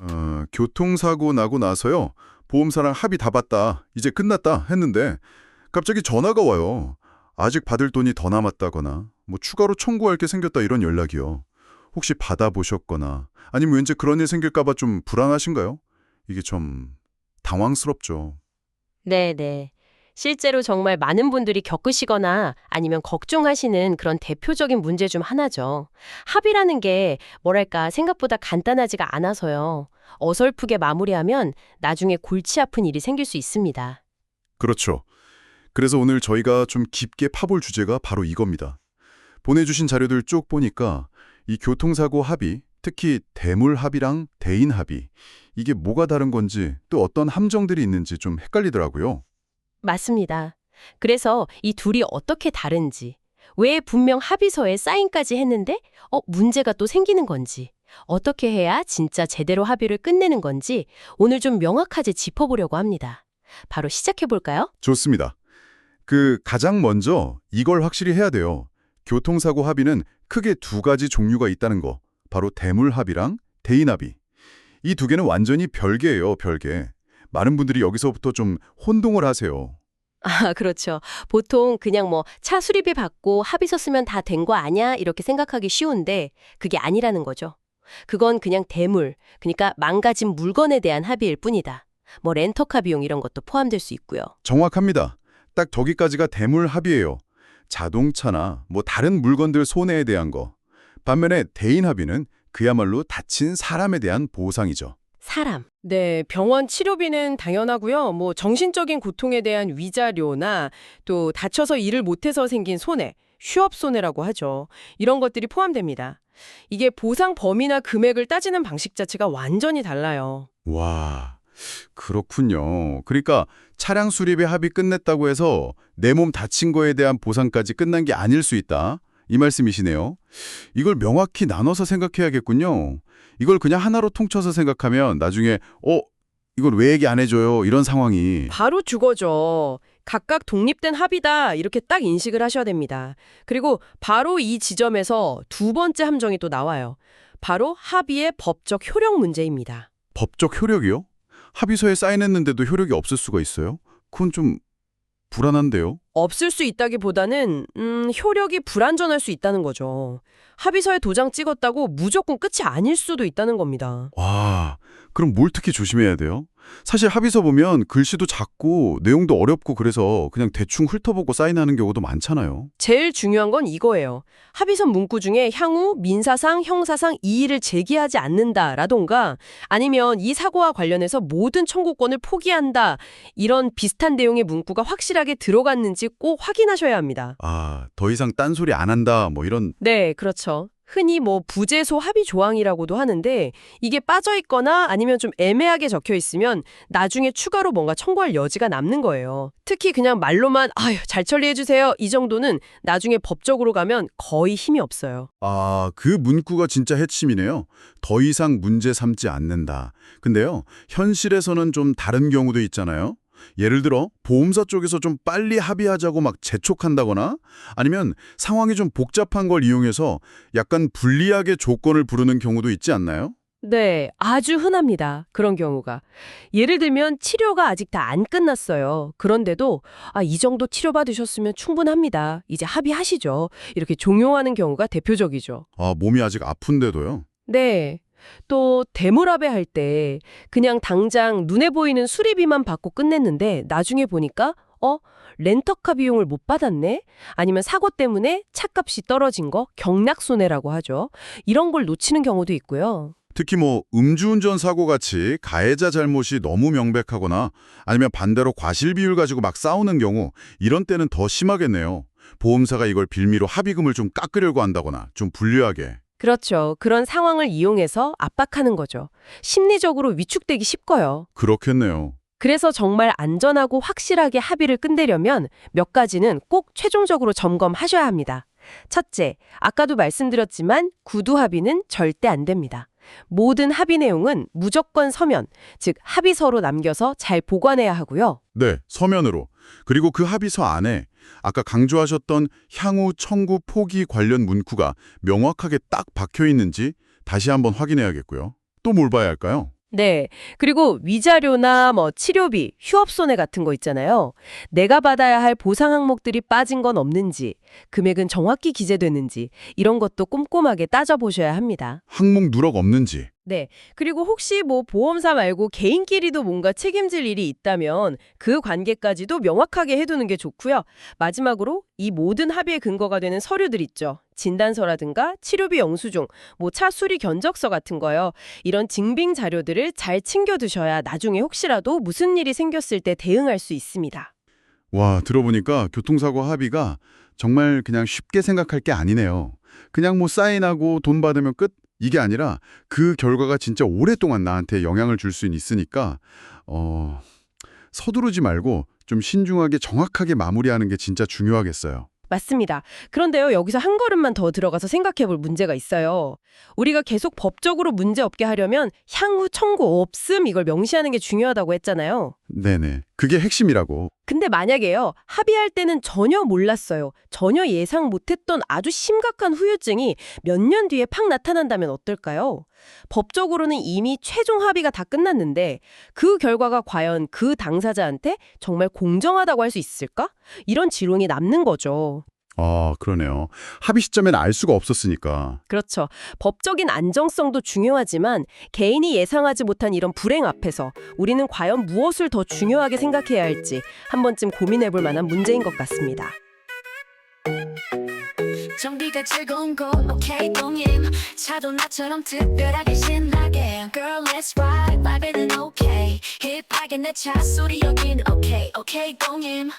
어, 교통사고 나고 나서요. 보험사랑 합의 다 받다. 이제 끝났다 했는데 갑자기 전화가 와요. 아직 받을 돈이 더 남았다거나 뭐 추가로 청구할 게 생겼다 이런 연락이요. 혹시 받아보셨거나 아니면 왠지 그런 일 생길까 봐 좀 불안하신가요? 이게 좀 당황스럽죠. 네네. 실제로 정말 많은 분들이 겪으시거나 아니면 걱정하시는 그런 대표적인 문제 중 하나죠. 합의라는 게 뭐랄까 생각보다 간단하지가 않아서요. 어설프게 마무리하면 나중에 골치 아픈 일이 생길 수 있습니다. 그렇죠. 그래서 오늘 저희가 좀 깊게 파볼 주제가 바로 이겁니다. 보내주신 자료들 쭉 보니까 이 교통사고 합의, 특히 대물 합의랑 대인 합의, 이게 뭐가 다른 건지 또 어떤 함정들이 있는지 좀 헷갈리더라고요. 맞습니다. 그래서 이 둘이 어떻게 다른지, 왜 분명 합의서에 사인까지 했는데 어 문제가 또 생기는 건지, 어떻게 해야 진짜 제대로 합의를 끝내는 건지 오늘 좀 명확하게 짚어보려고 합니다. 바로 시작해 볼까요? 좋습니다. 그 가장 먼저 이걸 확실히 해야 돼요. 교통사고 합의는 크게 두 가지 종류가 있다는 거. 바로 대물 합의랑 대인 합의. 이 두 개는 완전히 별개예요, 별개. 많은 분들이 여기서부터 좀 혼동을 하세요. 아, 그렇죠. 보통 그냥 뭐 차 수리비 받고 합의서 쓰면 다 된 거 아냐 이렇게 생각하기 쉬운데 그게 아니라는 거죠. 그건 그냥 대물, 그러니까 망가진 물건에 대한 합의일 뿐이다. 뭐 렌터카 비용 이런 것도 포함될 수 있고요. 정확합니다. 딱 저기까지가 대물 합의예요. 자동차나 뭐 다른 물건들 손해에 대한 거. 반면에 대인 합의는 그야말로 다친 사람에 대한 보상이죠. 사람. 네, 병원 치료비는 당연하고요. 뭐 정신적인 고통에 대한 위자료나 또 다쳐서 일을 못해서 생긴 손해, 휴업 손해라고 하죠. 이런 것들이 포함됩니다. 이게 보상 범위나 금액을 따지는 방식 자체가 완전히 달라요. 와, 그렇군요. 그러니까 차량 수리비 합의 끝냈다고 해서 내 몸 다친 거에 대한 보상까지 끝난 게 아닐 수 있다. 이 말씀이시네요. 이걸 명확히 나눠서 생각해야겠군요. 이걸 그냥 하나로 통쳐서 생각하면 나중에 어, 이걸 왜 얘기 안 해줘요? 이런 상황이 바로 주거죠. 각각 독립된 합의다 이렇게 딱 인식을 하셔야 됩니다. 그리고 바로 이 지점에서 두 번째 함정이 또 나와요. 바로 합의의 법적 효력 문제입니다. 법적 효력이요? 합의서에 사인했는데도 효력이 없을 수가 있어요? 그건 좀 불안한데요? 없을 수 있다기보다는 음, 효력이 불완전할 수 있다는 거죠. 합의서에 도장 찍었다고 무조건 끝이 아닐 수도 있다는 겁니다. 와, 그럼 뭘 특히 조심해야 돼요? 사실 합의서 보면 글씨도 작고 내용도 어렵고 그래서 그냥 대충 훑어보고 사인하는 경우도 많잖아요. 제일 중요한 건 이거예요. 합의서 문구 중에 향후 민사상, 형사상 이의를 제기하지 않는다라던가 아니면 이 사고와 관련해서 모든 청구권을 포기한다 이런 비슷한 내용의 문구가 확실하게 들어갔는지 꼭 확인하셔야 합니다. 아, 더 이상 딴소리 안 한다 뭐 이런 네, 그렇죠. 흔히 뭐 부재소 합의 조항이라고도 하는데 이게 빠져 있거나 아니면 좀 애매하게 적혀 있으면 나중에 추가로 뭔가 청구할 여지가 남는 거예요. 특히 그냥 말로만 아유, 잘 처리해 주세요. 이 정도는 나중에 법적으로 가면 거의 힘이 없어요. 아, 그 문구가 진짜 핵심이네요. 더 이상 문제 삼지 않는다. 근데요, 현실에서는 좀 다른 경우도 있잖아요. 예를 들어 보험사 쪽에서 좀 빨리 합의하자고 막 재촉한다거나 아니면 상황이 좀 복잡한 걸 이용해서 약간 불리하게 조건을 부르는 경우도 있지 않나요? 네, 아주 흔합니다. 그런 경우가. 예를 들면 치료가 아직 다 안 끝났어요. 그런데도 아, 이 정도 치료받으셨으면 충분합니다. 이제 합의하시죠. 이렇게 종용하는 경우가 대표적이죠. 아, 몸이 아직 아픈데도요. 네. 또 대물합의 할때 그냥 당장 눈에 보이는 수리비만 받고 끝냈는데 나중에 보니까 어? 렌터카 비용을 못 받았네? 아니면 사고 때문에 차값이 떨어진 거 경락손해라고 하죠. 이런 걸 놓치는 경우도 있고요. 특히 뭐 음주운전 사고 같이 가해자 잘못이 너무 명백하거나 아니면 반대로 과실 비율 가지고 막 싸우는 경우 이런 때는 더 심하겠네요. 보험사가 이걸 빌미로 합의금을 좀 깎으려고 한다거나 좀 불리하게. 그렇죠. 그런 상황을 이용해서 압박하는 거죠. 심리적으로 위축되기 쉽고요. 그렇겠네요. 그래서 정말 안전하고 확실하게 합의를 끝내려면 몇 가지는 꼭 최종적으로 점검하셔야 합니다. 첫째, 아까도 말씀드렸지만 구두 합의는 절대 안 됩니다. 모든 합의 내용은 무조건 서면, 즉 합의서로 남겨서 잘 보관해야 하고요. 네, 서면으로. 그리고 그 합의서 안에 아까 강조하셨던 향후 청구 포기 관련 문구가 명확하게 딱 박혀 있는지 다시 한번 확인해야겠고요. 또 뭘 봐야 할까요? 네. 그리고 위자료나 뭐 치료비, 휴업 손해 같은 거 있잖아요. 내가 받아야 할 보상 항목들이 빠진 건 없는지, 금액은 정확히 기재되는지 이런 것도 꼼꼼하게 따져보셔야 합니다. 항목 누락 없는지. 네. 그리고 혹시 뭐 보험사 말고 개인끼리도 뭔가 책임질 일이 있다면 그 관계까지도 명확하게 해두는 게 좋고요. 마지막으로 이 모든 합의의 근거가 되는 서류들 있죠. 진단서라든가 치료비 영수증, 뭐 차 수리 견적서 같은 거요. 이런 증빙 자료들을 잘 챙겨 두셔야 나중에 혹시라도 무슨 일이 생겼을 때 대응할 수 있습니다. 와, 들어보니까 교통사고 합의가 정말 그냥 쉽게 생각할 게 아니네요. 그냥 뭐 사인하고 돈 받으면 끝? 이게 아니라 그 결과가 진짜 오랫동안 나한테 영향을 줄 수 있으니까 어... 서두르지 말고 좀 신중하게 정확하게 마무리하는 게 진짜 중요하겠어요. 맞습니다. 그런데요, 여기서 한 걸음만 더 들어가서 생각해 볼 문제가 있어요. 우리가 계속 법적으로 문제 없게 하려면 향후 청구 없음 이걸 명시하는 게 중요하다고 했잖아요. 네네. 그게 핵심이라고. 근데 만약에요, 합의할 때는 전혀 몰랐어요. 전혀 예상 못했던 아주 심각한 후유증이 몇 년 뒤에 팍 나타난다면 어떨까요? 법적으로는 이미 최종 합의가 다 끝났는데 그 결과가 과연 그 당사자한테 정말 공정하다고 할 수 있을까? 이런 지론이 남는 거죠. 아, 그러네요. 합의 시점엔 알 수가 없었으니까. 그렇죠. 법적인 안정성도 중요하지만 개인이 예상하지 못한 이런 불행 앞에서 우리는 과연 무엇을 더 중요하게 생각해야 할지 한 번쯤 고민해 볼 만한 문제인 것 같습니다. 정비가 즐거운 곳 오케이 동임 차도 나처럼 특별하게 신나게 Girl let's ride vibe는 오케이 힙하게 내 차 소리 여긴 오케이 오케이 동임